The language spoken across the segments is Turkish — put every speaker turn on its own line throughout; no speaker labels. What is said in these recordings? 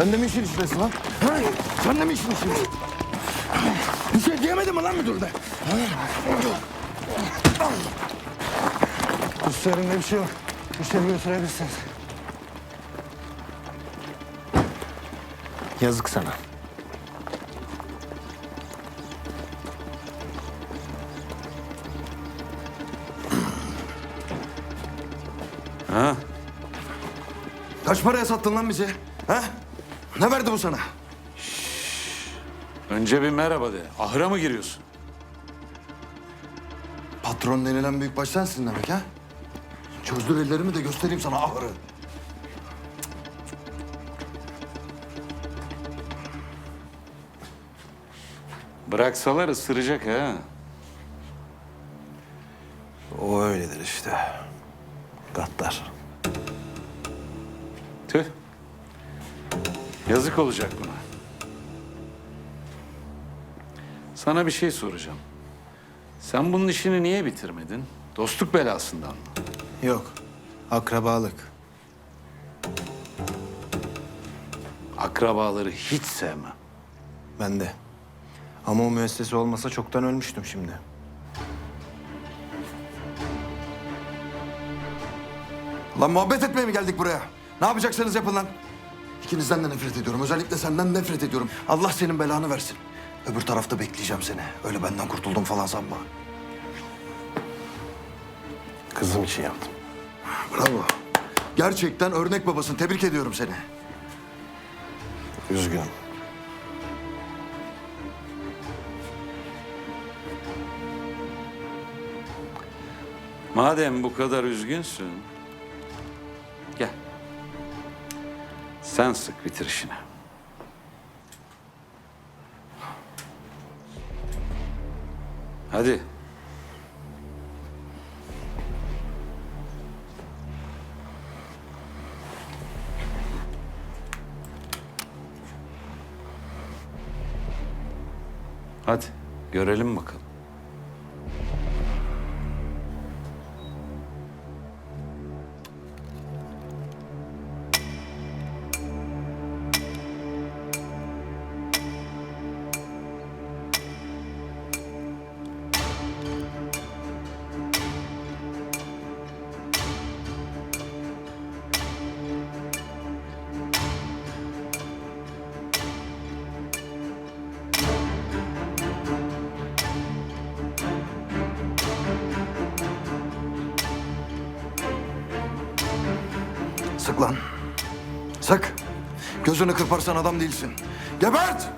Sen de mi işin içindesin lan? Ha? Sen de mi işin içindesin? Bir şey diyemedin mi lan müdürde? Üstlerinde bir şey yok. İçeri götürebilirsiniz.
Yazık sana.
Ha? Kaç paraya sattın lan bizi? Ha? Ne verdi bu sana?
Önce bir merhaba de. Ahıra mı giriyorsun?
Patron denilen büyük baş sensin demek ha? Çözdür ellerimi de göstereyim sana ahırı.
Bıraksalar ısıracak ha. Yazık olacak buna. Sana bir şey soracağım. Sen bunun işini niye bitirmedin? Dostluk belasından mı?
Yok. Akrabalık.
Akrabaları hiç sevmem.
Ben de. Ama o müessese olmasa çoktan ölmüştüm şimdi.
Lan muhabbet etmeye mi geldik buraya? Ne yapacaksanız yapın lan. İkinizden de nefret ediyorum. Özellikle senden nefret ediyorum. Allah senin belanı versin. Öbür tarafta bekleyeceğim seni. Öyle benden kurtuldum falan sanma.
Kızım için yaptım.
Bravo. Gerçekten örnek babasın. Tebrik ediyorum seni.
Üzgünüm.
Madem bu kadar üzgünsün, Sen sık bitir işini. Hadi. Hadi görelim bakalım.
Gözünü kırparsan adam değilsin. Gebert!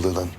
Ne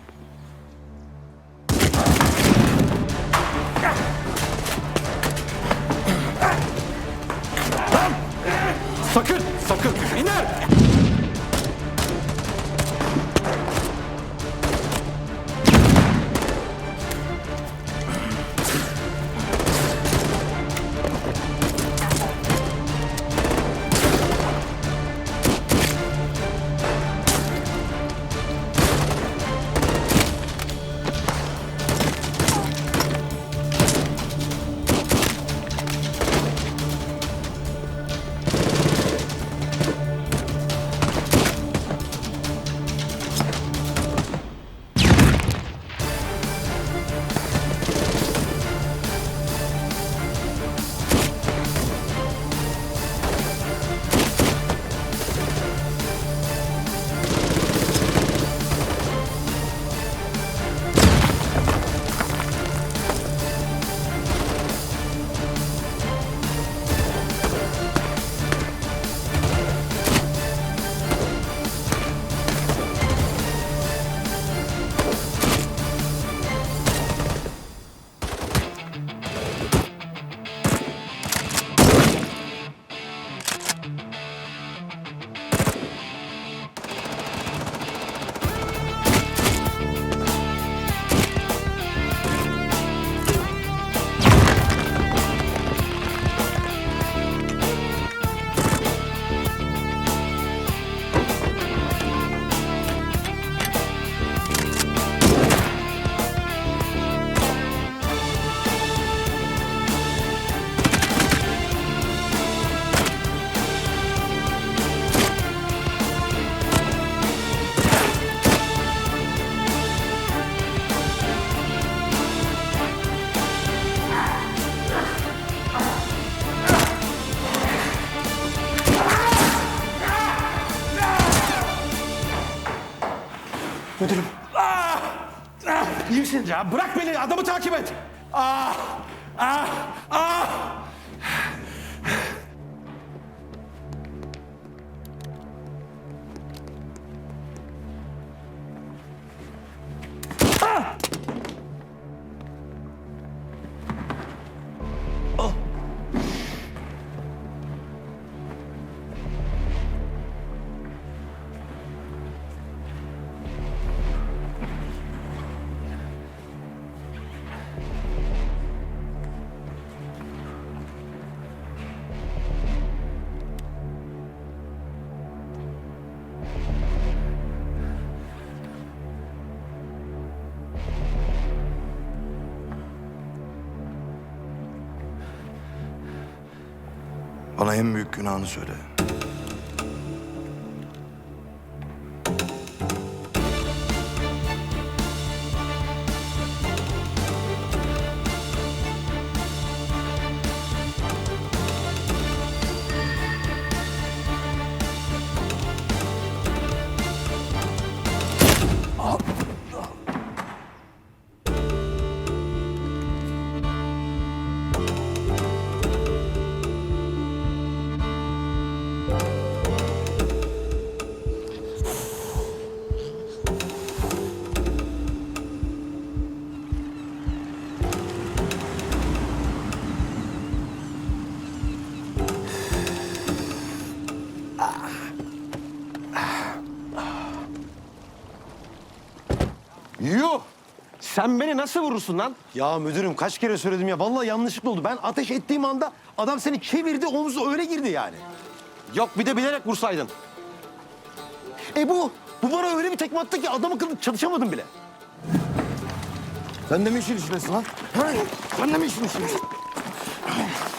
Ya bırak beni adamı takip et. Ah! Ah!
Bana en büyük günahını söyle.
Sen beni nasıl vurursun lan?
Ya müdürüm kaç kere söyledim ya. Vallahi yanlışlıkla oldu. Ben ateş ettiğim anda adam seni çevirdi, omuzu öyle girdi yani.
Yok bir de bilerek vursaydın.
E bu, bu bana öyle bir tekme attı ki adam akıllı çalışamadım bile. Sen de mi işin içindesin lan? Ha? Sen de mi işin içindesin?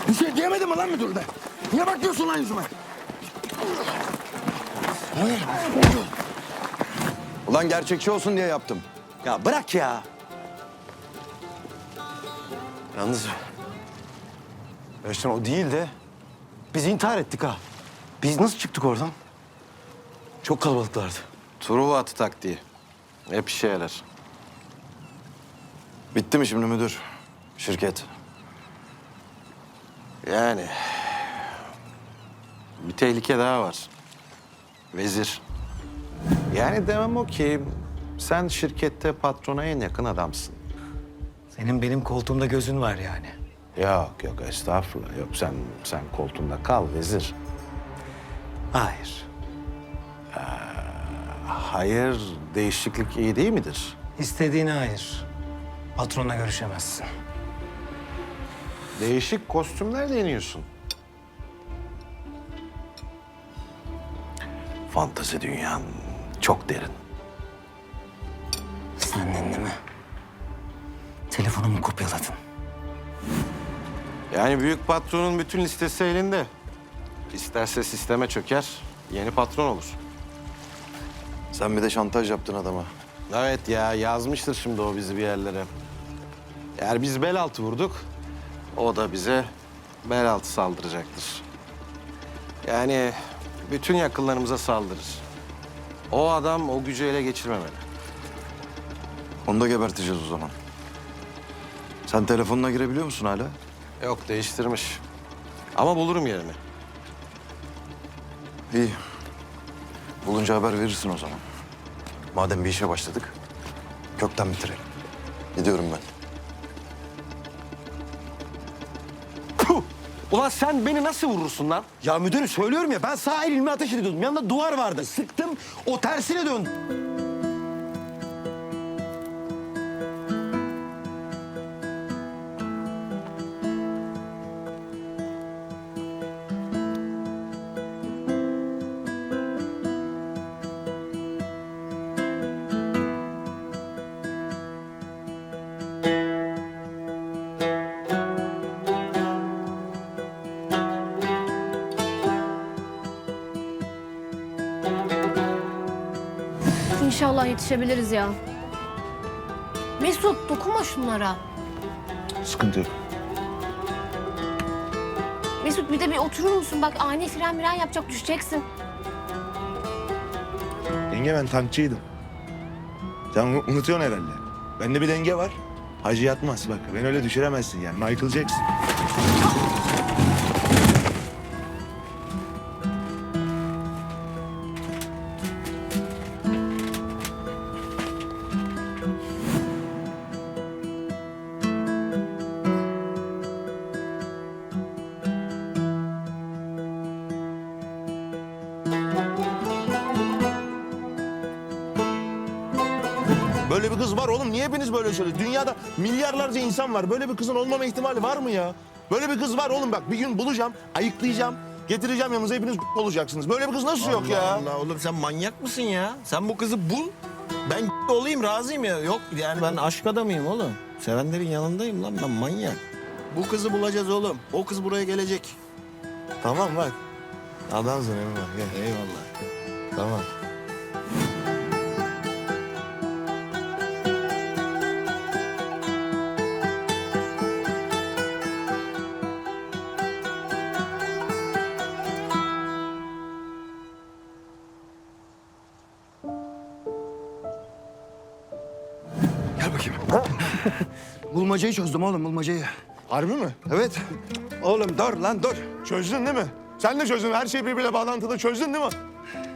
Bir şey diyemedin mi lan müdürde? Niye bakıyorsun lan yüzüme?
Ulan gerçekçi olsun diye yaptım.
Ya bırak ya. Yalnız... Erşen o değil de biz intihar ettik ha. Biz nasıl çıktık oradan? Çok kalabalıklardı.
Truva atı taktiği. Hep işe yarar.
Bitti mi şimdi müdür? Şirket.
Yani... Bir tehlike daha var. Vezir. Yani demem o ki sen şirkette patrona en yakın adamsın.
Senin benim koltuğumda gözün var yani.
Yok yok estağfurullah. Yok sen sen koltuğunda kal vezir.
Hayır.
Hayır değişiklik iyi değil midir?
İstediğine hayır. Patronla görüşemezsin.
Değişik kostümler deniyorsun. Fantezi dünyan çok derin.
Değil mi? Telefonumu kopyaladın.
Yani büyük patronun bütün listesi elinde. İsterse sisteme çöker, yeni patron olur.
Sen bir de şantaj yaptın adama.
Evet ya yazmıştır şimdi o bizi bir yerlere. Eğer biz bel altı vurduk, o da bize bel altı saldıracaktır. Yani bütün yakınlarımıza saldırır. O adam o gücü ele geçirmemeli.
Onu da geberteceğiz o zaman. Sen telefonuna girebiliyor musun hala?
Yok değiştirmiş. Ama bulurum yerini.
İyi. Bulunca haber verirsin o zaman. Madem bir işe başladık, kökten bitirelim. Gidiyorum ben.
Puh! Ulan sen beni nasıl vurursun lan?
Ya müdürüm söylüyorum ya ben sağ elimle ateş ediyordum. Yanında duvar vardı. Sıktım o tersine döndü.
Yetişebiliriz ya. Mesut dokunma şunlara.
Sıkıntı yok.
Mesut bir de bir oturur musun? Bak ani fren miren yapacak düşeceksin.
Yenge ben tankçıydım. Sen unu- unutuyorsun herhalde. Bende bir denge var. Hacı yatmaz bak. Beni öyle düşüremezsin yani. Michael Jackson. Böyle bir kız var oğlum. Niye hepiniz böyle söylüyorsunuz? Dünyada milyarlarca insan var. Böyle bir kızın olmama ihtimali var mı ya? Böyle bir kız var oğlum bak. Bir gün bulacağım, ayıklayacağım. Getireceğim yanınıza hepiniz olacaksınız. Böyle bir kız nasıl yok ya?
Allah oğlum sen manyak mısın ya? Sen bu kızı bul. Ben olayım razıyım ya. Yok yani ben aşk adamıyım oğlum. Sevenlerin yanındayım lan ben manyak. Bu kızı bulacağız oğlum. O kız buraya gelecek.
Tamam bak. Adamsın Emrah. Gel.
Eyvallah.
Tamam.
Gel bakayım. bulmacayı çözdüm oğlum bulmacayı.
Harbi mi?
Evet. Oğlum dur lan dur.
Çözdün değil mi? Sen de çözdün. Her şey birbiriyle bağlantılı. Çözdün değil mi?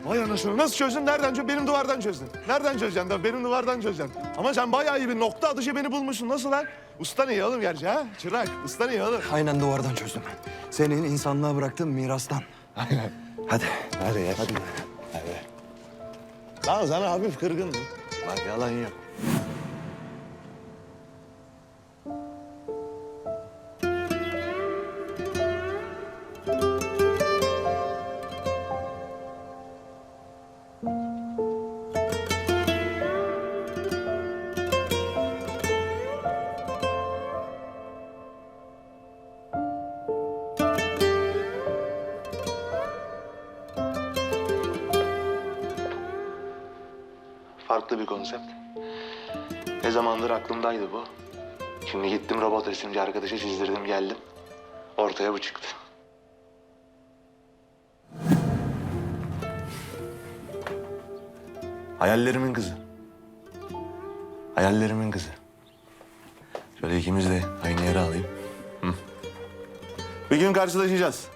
Vay anasını. Nasıl çözdün? Nereden çözdün? Benim duvardan çözdün. Nereden çözeceksin? Tabii benim duvardan çözeceksin. Ama sen bayağı iyi bir nokta atışı beni bulmuşsun. Nasıl lan? Ustan iyi oğlum gerçi ha? Çırak. Ustan iyi oğlum.
Aynen duvardan çözdüm. Senin insanlığa bıraktığın mirastan.
Aynen.
Hadi.
Hadi gel. Hadi. Hadi. Tamam sana hafif kırgın. Bak yalan yok. Bir konsept. Ne zamandır aklımdaydı bu. Şimdi gittim robot resimci arkadaşa çizdirdim geldim. Ortaya bu çıktı. Hayallerimin kızı. Hayallerimin kızı. Şöyle ikimiz de aynı yere alayım. Hı. Bir gün karşılaşacağız.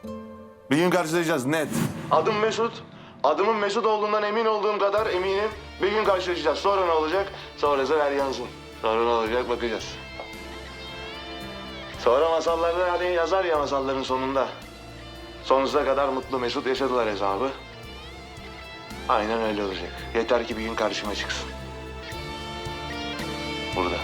Bir gün karşılaşacağız net. Adım Mesut. Adımın Mesut olduğundan emin olduğum kadar eminim. Bir gün karşılaşacağız. Sonra ne olacak? Sonrası ver yansın. Sonra ne olacak bakacağız. Sonra masallarda hani yazar ya masalların sonunda. Sonsuza kadar mutlu Mesut yaşadılar hesabı. Aynen öyle olacak. Yeter ki bir gün karşıma çıksın. Burada.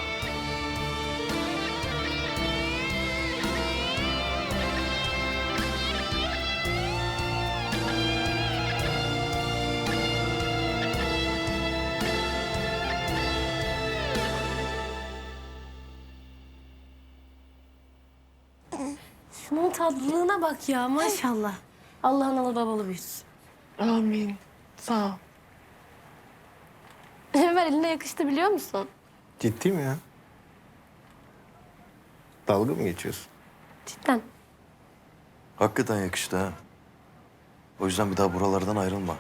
Şunun tatlılığına bak ya maşallah. Allah analı babalı büyütsün.
Amin. Sağ ol.
Enver eline yakıştı biliyor musun?
Ciddi mi ya? Dalga mı geçiyorsun?
Cidden.
Hakikaten yakıştı ha. O yüzden bir daha buralardan ayrılma.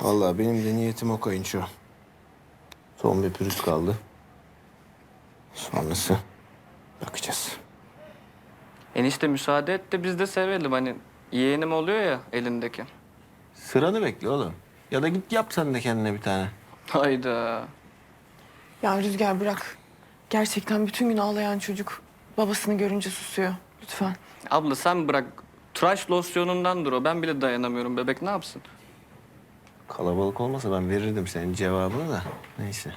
Vallahi benim de niyetim o kayınço. Son bir pürüz kaldı. Sonrası bakacağız.
Enişte müsaade et de biz de sevelim hani yeğenim oluyor ya elindeki.
Sıranı bekle oğlum. Ya da git yap sen de kendine bir tane.
Hayda.
Ya Rüzgar bırak. Gerçekten bütün gün ağlayan çocuk babasını görünce susuyor. Lütfen.
Abla sen bırak. Tıraş losyonundandır o. Ben bile dayanamıyorum. Bebek ne yapsın?
Kalabalık olmasa ben verirdim senin cevabını da. Neyse.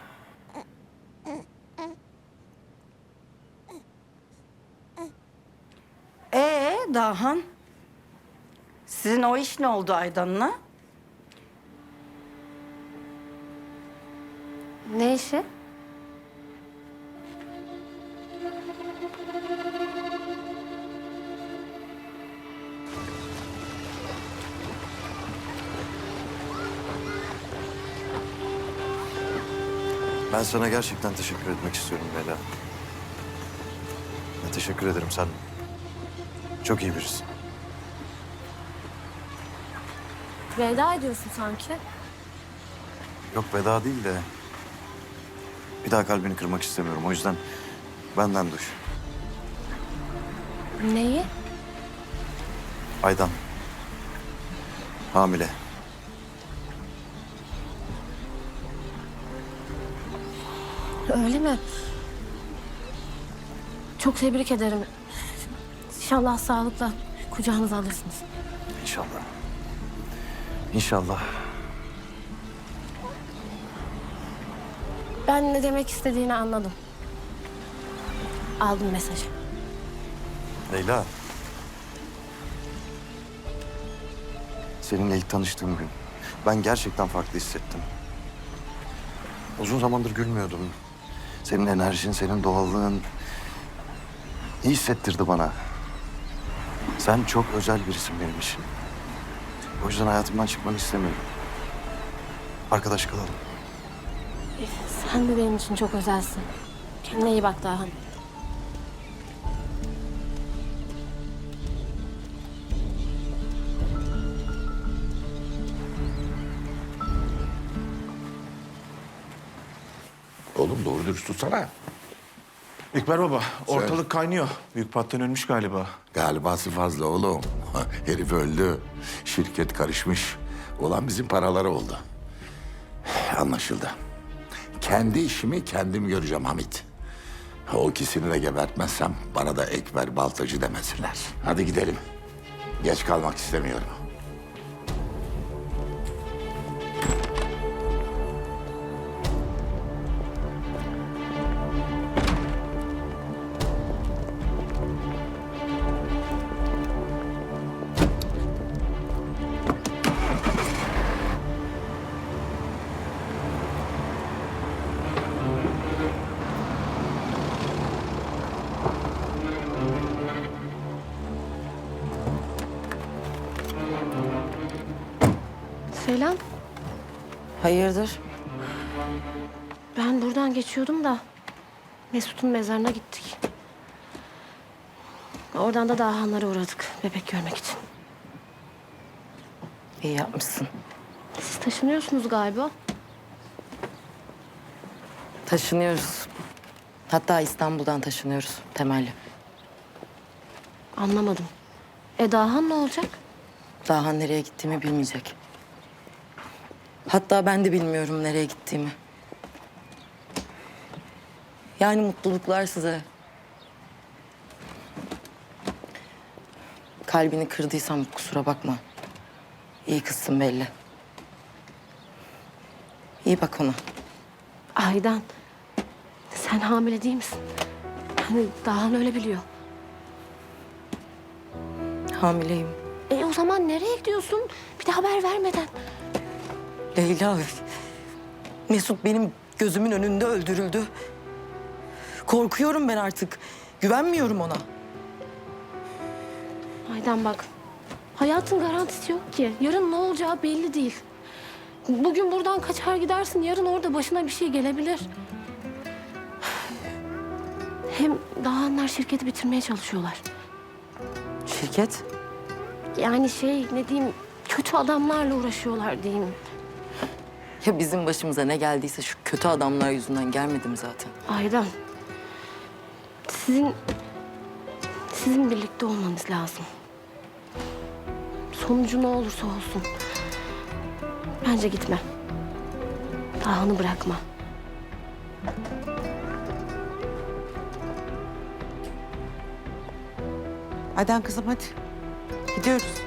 Ee Dahan? Sizin o iş ne oldu Aydan'la?
Ne işi?
Ben sana gerçekten teşekkür etmek istiyorum Leyla. Ya, teşekkür ederim sen. Çok iyi birisin.
Veda ediyorsun sanki.
Yok veda değil de... Bir daha kalbini kırmak istemiyorum. O yüzden benden duş.
Neyi?
Aydan. Hamile.
Öyle mi? Çok tebrik ederim. İnşallah sağlıkla kucağınıza alırsınız.
İnşallah. İnşallah.
Ben ne demek istediğini anladım. Aldım mesajı.
Leyla. Seninle ilk tanıştığım gün ben gerçekten farklı hissettim. Uzun zamandır gülmüyordum. Senin enerjin, senin doğallığın iyi hissettirdi bana. Sen çok özel birisin benim için. O yüzden hayatımdan çıkmanı istemiyorum. Arkadaş kalalım.
Sen de benim için çok özelsin. Kendine iyi bak Dahan.
Oğlum doğru dürüst tutsana.
İkber baba, ortalık kaynıyor. Büyük patron ölmüş galiba.
Galibası fazla oğlum. Herif öldü. Şirket karışmış. Olan bizim paraları oldu. Anlaşıldı. Kendi işimi kendim göreceğim Hamit. O ikisini de gebertmezsem bana da Ekber Baltacı demesinler. Hadi gidelim. Geç kalmak istemiyorum.
Selam.
Hayırdır?
Ben buradan geçiyordum da Mesut'un mezarına gittik. Oradan da Dahanlara uğradık bebek görmek için.
İyi yapmışsın.
Siz taşınıyorsunuz galiba.
Taşınıyoruz. Hatta İstanbul'dan taşınıyoruz temelli.
Anlamadım. E Dahan ne olacak?
Daha nereye gittiğimi bilmeyecek. Hatta ben de bilmiyorum nereye gittiğimi. Yani mutluluklar size. Kalbini kırdıysam kusura bakma. İyi kızsın belli. İyi bak ona.
Aydan. Sen hamile değil misin? Yani Dahan öyle biliyor.
Hamileyim.
E o zaman nereye gidiyorsun? Bir de haber vermeden.
Leyla. Mesut benim gözümün önünde öldürüldü. Korkuyorum ben artık. Güvenmiyorum ona.
Aydan bak. Hayatın garantisi yok ki. Yarın ne olacağı belli değil. Bugün buradan kaçar gidersin. Yarın orada başına bir şey gelebilir. Hem Dahanlar şirketi bitirmeye çalışıyorlar.
Şirket?
Yani şey ne diyeyim kötü adamlarla uğraşıyorlar diyeyim.
Ya bizim başımıza ne geldiyse şu kötü adamlar yüzünden gelmedi mi zaten?
Aydan. Sizin sizin birlikte olmanız lazım. Sonucu ne olursa olsun. Bence gitme. Dahan'ı bırakma.
Aydan kızım hadi. Gidiyoruz.